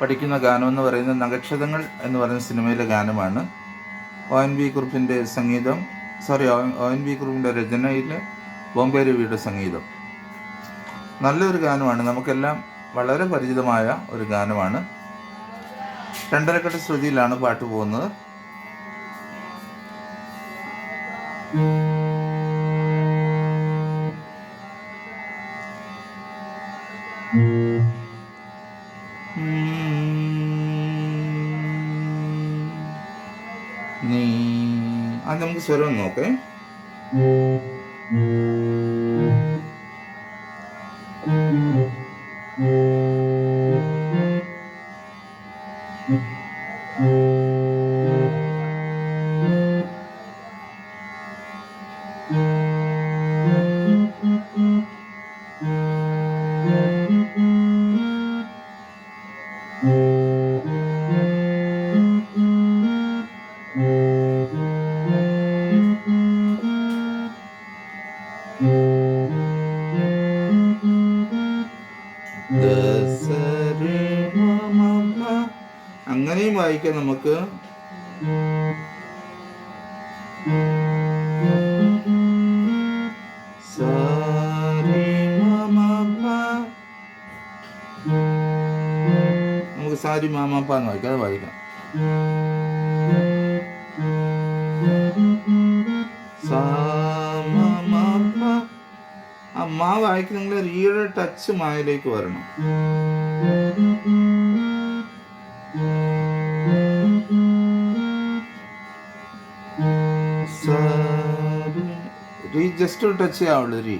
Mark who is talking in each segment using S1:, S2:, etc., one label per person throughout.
S1: പഠിക്കുന്ന ഗാനം എന്ന് പറയുന്നത് നക്ഷതങ്ങൾ എന്ന് പറയുന്ന സിനിമയിലെ ഗാനമാണ്. ഒ എൻ വി കുറുപ്പിന്റെ സംഗീതം സോറി ഒ എൻ വി കുറുപ്പിന്റെ രചനയിൽ ബോംബെ രവിയുടെ സംഗീതം. നല്ലൊരു ഗാനമാണ്. നമുക്കെല്ലാം വളരെ പരിചിതമായ ഒരു ഗാനമാണ്. രണ്ടരക്കെട്ട് ശ്രുതിയിലാണ് പാട്ട് പോകുന്നത്. നീ സ്വരം ഒന്ന് നോക്കേ ദസരി നമുക്ക് മാമാപ്പാന്ന് വായിക്കാതെ വായിക്കാം. ആ മാ വായിക്കുന്ന നിങ്ങൾ റീയുടെ ടച്ച് മായിലേക്ക് വരണം. ജസ്റ്റ് ടച്ച് ചെയ്യാവുള്ളൂ റീ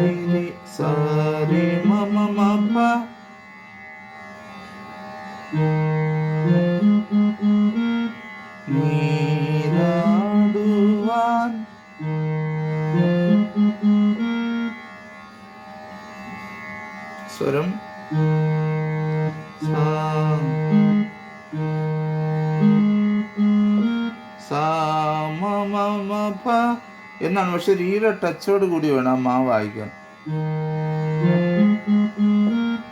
S1: സാരി രി സാരി മ മ മ പ. നീരാടുവാൻ സ്വരം സാ സാ എന്നാണ്. പക്ഷെ ഈര ടച്ചോട് കൂടി വേണം ആ മാവ് വായിക്കാൻ.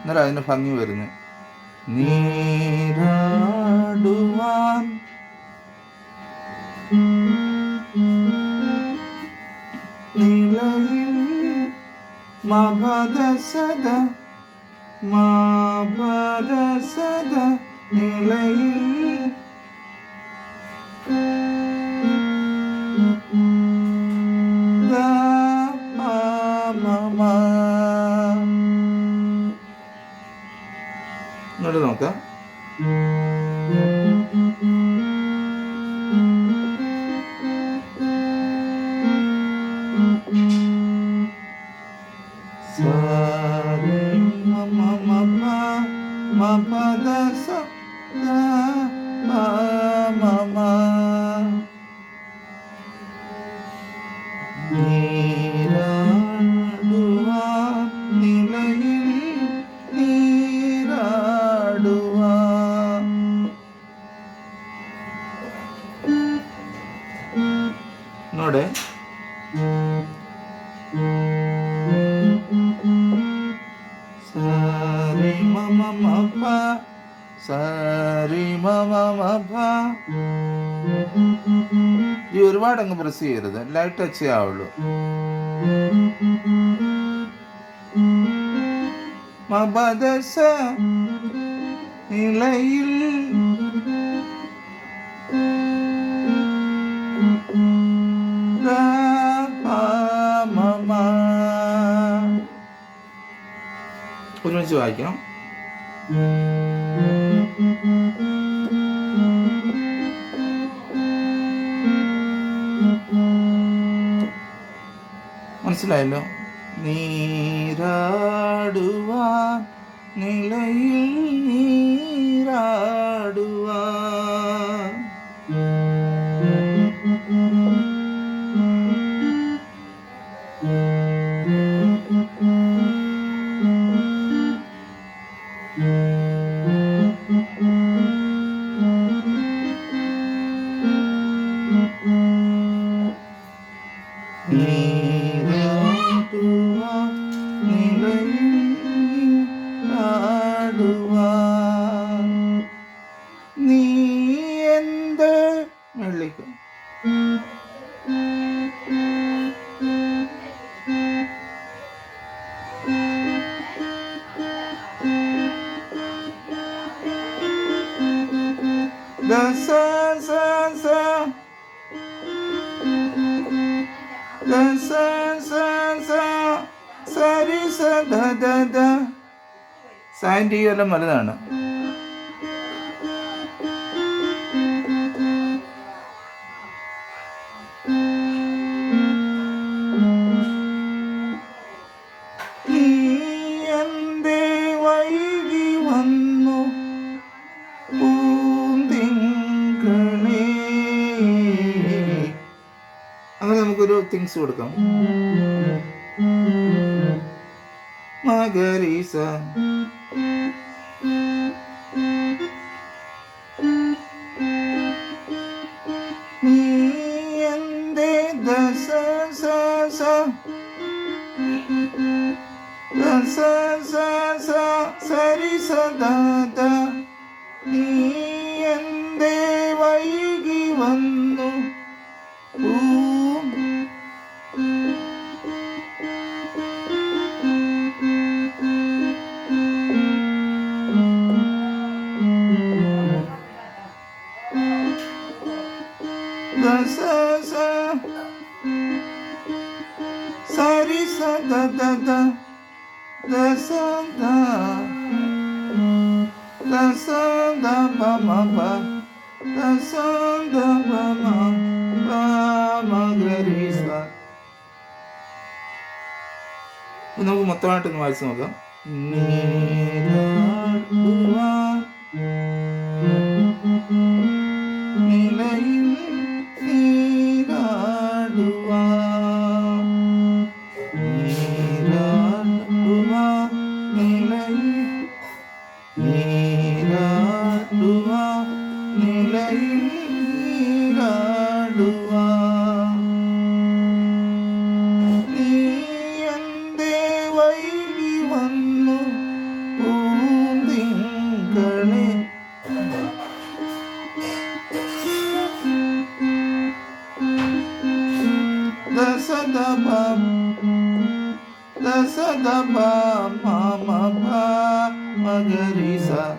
S1: എന്നാലും അതിന് ഭംഗി വരുന്നത് നീരാടുവാൻ. നിലയിൽ മഭദസദ നിലയിൽ ഈ ഒരുപാട് അങ്ങ് പ്രസ് ചെയ്യരുത് ലൈറ്റ് ടച്ച് ചെയ്യാവുള്ളൂ മബദസ നിലയിൽ. ഒരുമിച്ച് വായിക്കാം മനസ്സിലായല്ലോ? നീരാടുവാൻ നിലയിൽ നീരാടുവാൻ. സാൻഡി എല്ലാം വലുതാണ്. അങ്ങനെ നമുക്കൊരു തിങ്സ് കൊടുക്കാം. Margarita. Dança, dança, dança, dança, dança, dança, dança, dança, dança, ദസ സ സരി സ the the the ദസ the ദസ the പ മ പ ദസ ദ പ മ പ മ ഗ രി സ ഇത് നമുക്ക് മൊത്തമായിട്ടൊന്ന് വായിച്ചു നോക്കാം നീരാടുവാൻ നിലയിൽ നീരാടുവാൻ നീ എന്തേ വൈകി വന്നു പൂന്തിങ്കളെ. ദശദപം ദശദപ മമ Margarita.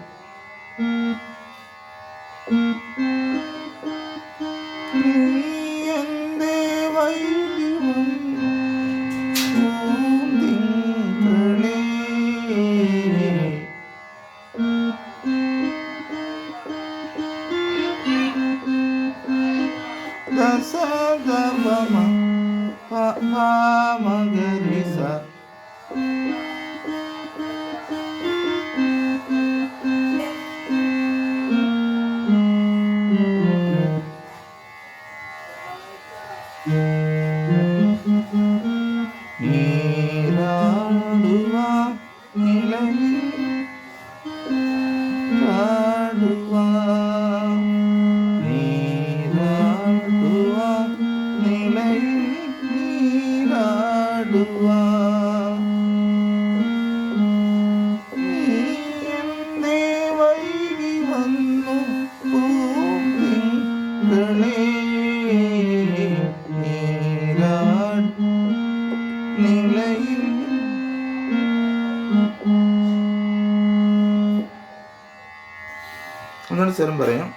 S1: ഒന്നുകൂടെ സ്വരം പറയാം.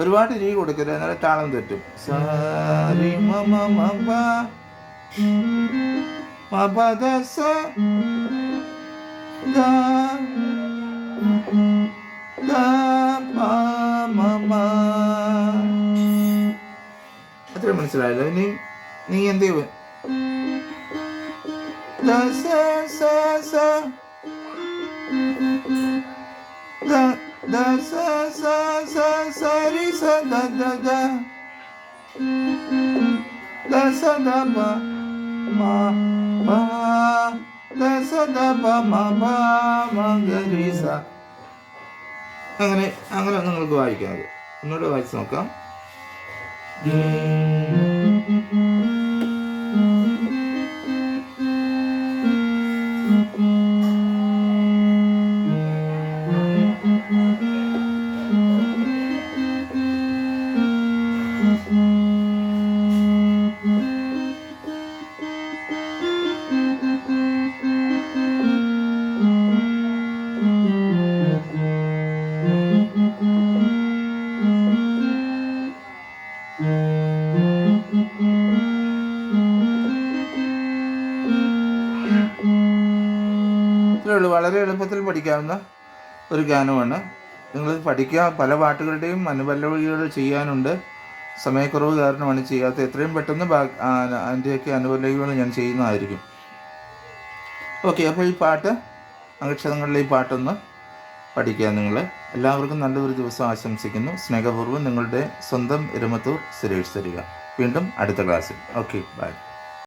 S1: ഒരുപാട് രീ കൊടുക്കരുത് എന്നാലും താളം തെറ്റും. സാരി അത്ര മനസ്സിലായല്ലോ ഇനി. നീ എന്ത് അങ്ങനെ അങ്ങനെ നിങ്ങൾക്ക് വായിക്കാം ഒന്നുകൂടെ വായിച്ചു നോക്കാം. വളരെ എളുപ്പത്തിൽ പഠിക്കാവുന്ന ഒരു ഗാനമാണ്. നിങ്ങൾ പഠിക്കുക. പല പാട്ടുകളുടെയും അനുപല്ലവികൾ ചെയ്യാനുണ്ട്. സമയക്കുറവ് കാരണമാണ് ചെയ്യാത്തത്. എത്രയും പെട്ടെന്ന് ബാ- അതിന്റെയൊക്കെ അനുപല്ലവികൾ ഞാൻ ചെയ്യുന്നതായിരിക്കും. ഓക്കെ അപ്പോൾ ഈ പാട്ട് അക്ഷരങ്ങളിലെ ഈ പാട്ടൊന്ന് പഠിക്കുക നിങ്ങൾ. എല്ലാവർക്കും നല്ലൊരു ദിവസം ആശംസിക്കുന്നു. സ്നേഹപൂർവം നിങ്ങളുടെ സ്വന്തം എരുമത്തൂർ സുരേഷ് തരിക. വീണ്ടും അടുത്ത ക്ലാസ്സിൽ. Okay bye.